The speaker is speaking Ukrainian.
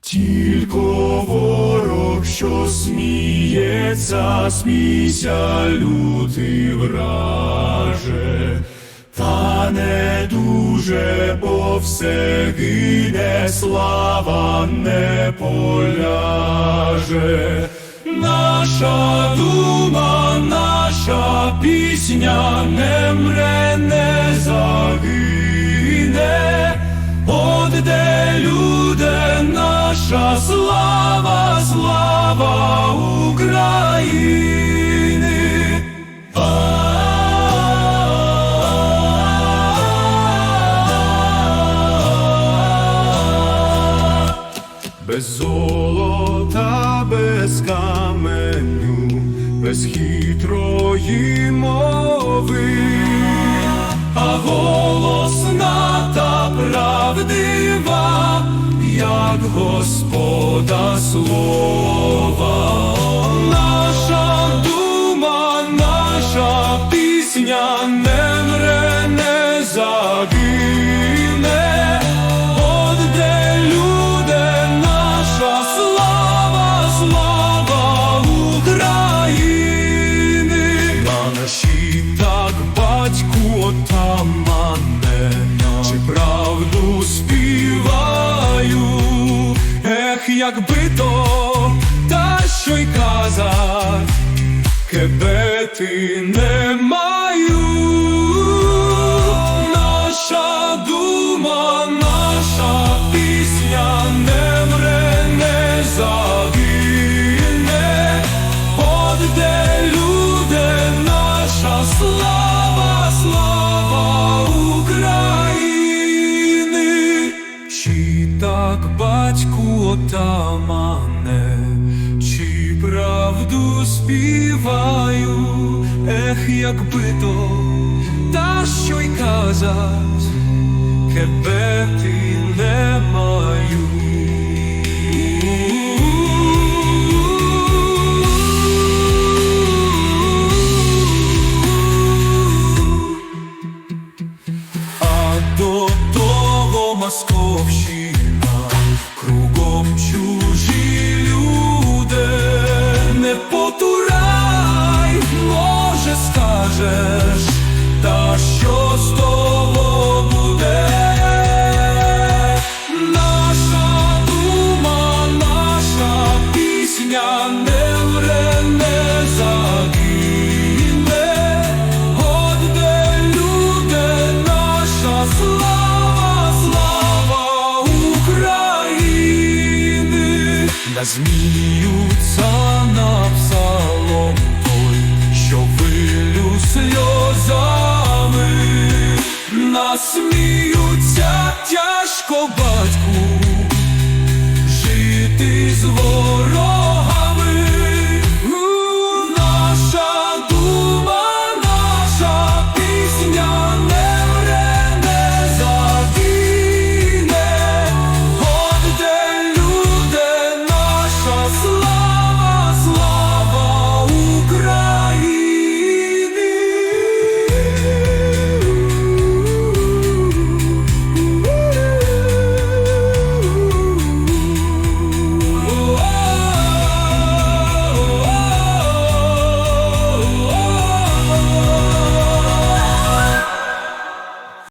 Тільки ворог, що сміється, смійся, лютий враже, та не дуже, бо все гине, слава не поляже. Наша дума, наша пісня не мре, не загине. Наша слава, слава України. Без золота, без каменю, без хитрої мови, а Господа слова. Якби то, та що й казать, кебети не отамане, чи правду співаю, ех, якби то, та що й казать, кебети не маю. А до того Московщина, Насміються на псалом той, що вилю сльозами, насміються тяжко батьку, жити з ворогом.